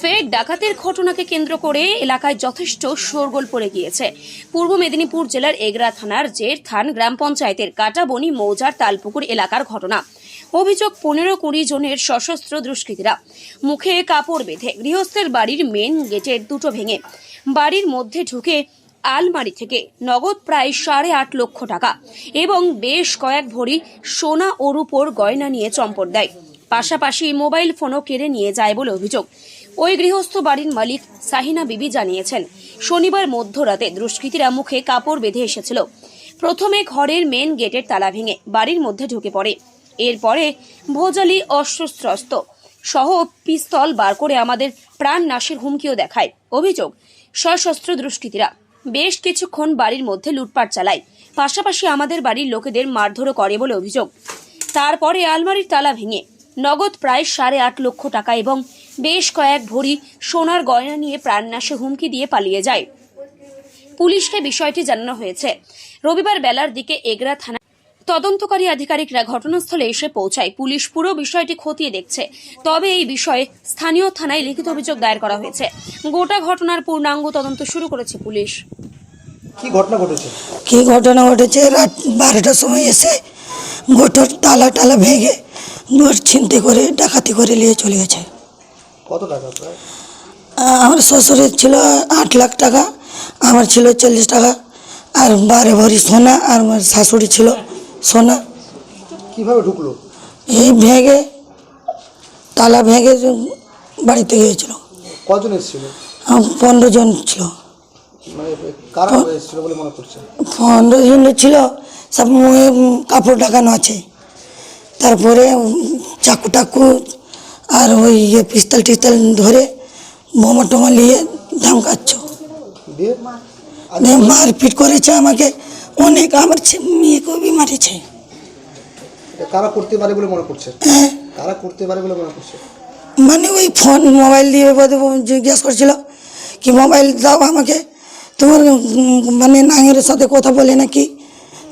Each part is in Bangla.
ফের ডাকাতের ঘটনাকে কেন্দ্র করে এলাকায় যথেষ্ট শোরগোল পড়ে গিয়েছে। পূর্ব মেদিনীপুর জেলার এগরা থানার জের থান গ্রাম পঞ্চায়েতের কাটাবনি মৌজার তালপুকুর এলাকার ঘটনা। অভিযোগ পনেরো কুড়ি জনের সশস্ত্র দুষ্কৃতীরা। মুখে কাপড় বেঁধে গৃহস্থের বাড়ির মেন গেটের দুটো ভেঙে বাড়ির মধ্যে ঢুকে আলমারি থেকে নগদ প্রায় সাড়ে আট লক্ষ টাকা এবং বেশ কয়েক ভরি সোনা ও রূপোর গয়না নিয়ে চম্পট দেয়। পাশাপাশি মোবাইল ফোনও কেড়ে নিয়ে যায় বলে অভিযোগ। ওই গৃহস্থ বাড়ির মালিক সাহিনা বিবি জানিয়েছেন, শনিবার মধ্যরাতে দুষ্কৃতীরা মুখে কাপড় বেঁধে এসেছিল। প্রথমে ঘরের মেন গেটের তালা ভেঙে বাড়ির মধ্যে ঢুকে পড়ে। এরপরে ভোজালি অস্ত্রস্ত্রস্ত সহ পিস্তল বার করে আমাদের প্রাণ নাশের হুমকিও দেখায়। অভিযোগ, সশস্ত্র দুষ্কৃতীরা বেশ কিছুক্ষণ বাড়ির মধ্যে লুটপাট চালায়। পাশাপাশি আমাদের বাড়ির লোকেদের মারধরও করে বলে অভিযোগ। তারপরে আলমারির তালা ভেঙে নগদ প্রায় সাড়ে আট লক্ষ টাকা এবং বেশ কয়েক ভরি সোনার গয়না নিয়ে প্রাণনাশে হুমকি দিয়ে পালিয়ে যায়। পুলিশকে বিষয়টি জানানো হয়েছে। রবিবার বেলার দিকে এগরা থানা তদন্তকারী আধিকারিকরা ঘটনাস্থলে এসে পৌঁছায়। পুলিশ পুরো বিষয়টি খতিয়ে দেখছে। তবে এই বিষয়ে স্থানীয় থানায় লিখিত অভিযোগ দায়ের করা হয়েছে। গোটা ঘটনার পূর্ণাঙ্গ তদন্ত শুরু করেছে পুলিশ। কি ঘটনা ঘটেছে? কি ঘটনা ঘটেছে? রাত বারোটার সময় এসে গোটর তালা টালা ভেঙে ছিনতে করে ডাকাতি করে নিয়ে চলে গেছে। কত টাকা প্রায়? আমার শ্বশুরের ছিল আট লাখ টাকা আমার ছিল চল্লিশ টাকা আর বারে ভরি সোনা আর আমার শাশুড়ি ছিল সোনা। কীভাবে ঢুকলো? এই ভেঙে তালা ভেঙে বাড়িতে গিয়েছিল। কজন এসেছিল? পনেরো জন ছিল। মানে পনেরো জন ছিল সব মুখে কাপড় ঢাকানো আছে। তারপরে চাকু টাকু আর ওই ইয়ে পিস্তল টিস্তল ধরে বোমা টোমা নিয়ে ধমকাচ্ছ। মারপিট করেছে আমাকে। অনেক আমার মেয়েকেও বি মারেছে। কারা করতে পারে বলে মনে করছে? হ্যাঁ। কারা করতে পারে বলে মনে করছে? মানে ওই ফোন মোবাইল দিয়ে বোধ জিজ্ঞেস করছিল কি মোবাইল দাও আমাকে? তোমার মানে নাঙের সাথে কথা বলে নাকি?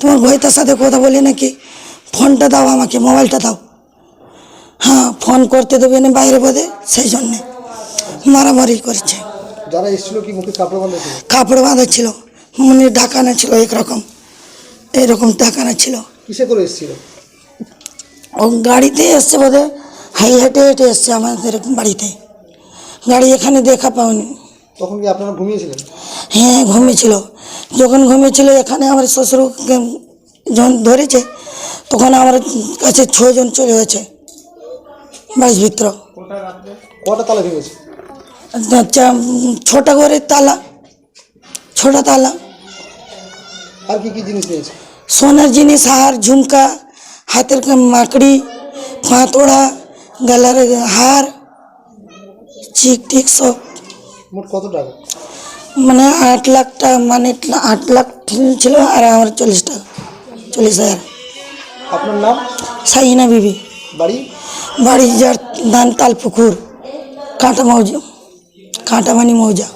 তোমার ভয়তার সাথে কথা বলে নাকি? ফোনটা দাও আমাকে মোবাইলটা দাও। হ্যাঁ ফোন করতে দেবে না বাইরে বোধে সেই জন্যে মারামারি করেছে। যারা এসেছিল কি মুখে কাপড় বাঁধা ছিল? কাপড় বাঁধা ছিল মনে ঢাকানো ছিল একরকম এরকম ঢাকানো ছিল। কিসে করে এসেছিল? ও গাড়িতে এসছে বোধহয় হাই হেঁটে হেঁটে এসছে আমাদের বাড়িতে। গাড়ি এখানে দেখা পাওনি। তখন কি আপনারা ঘুমিয়েছিলেন? হ্যাঁ ঘুমিয়েছিল। যখন ঘুমিয়েছিল এখানে আমার শ্বশুরকে যখন ধরেছে তখন আমার কাছে ছজন চলে গেছে। বাড়ির ভিতর। কটা তালা ভেঙেছে আচ্ছা ছোটা ঘরের তালা ছোটা তালা। আর কি কি জিনিস নিয়েছে সোনার জিনিস হার ঝুমকা হাতের মাকড়ি পাঁতোড়া গলার হার চিক টিক সব। মোট কত টাকা? মানে আট লাখ টাকা মানে আট লাখ ছিল আর আমার চল্লিশ টাকা চল্লিশ হাজার। আপনার নাম? সাইনা বিবি। বাড়ি? বাড়ি যার ধান তাল পুকুর কাঁটা মৌজা কাঁটামানি মৌজা।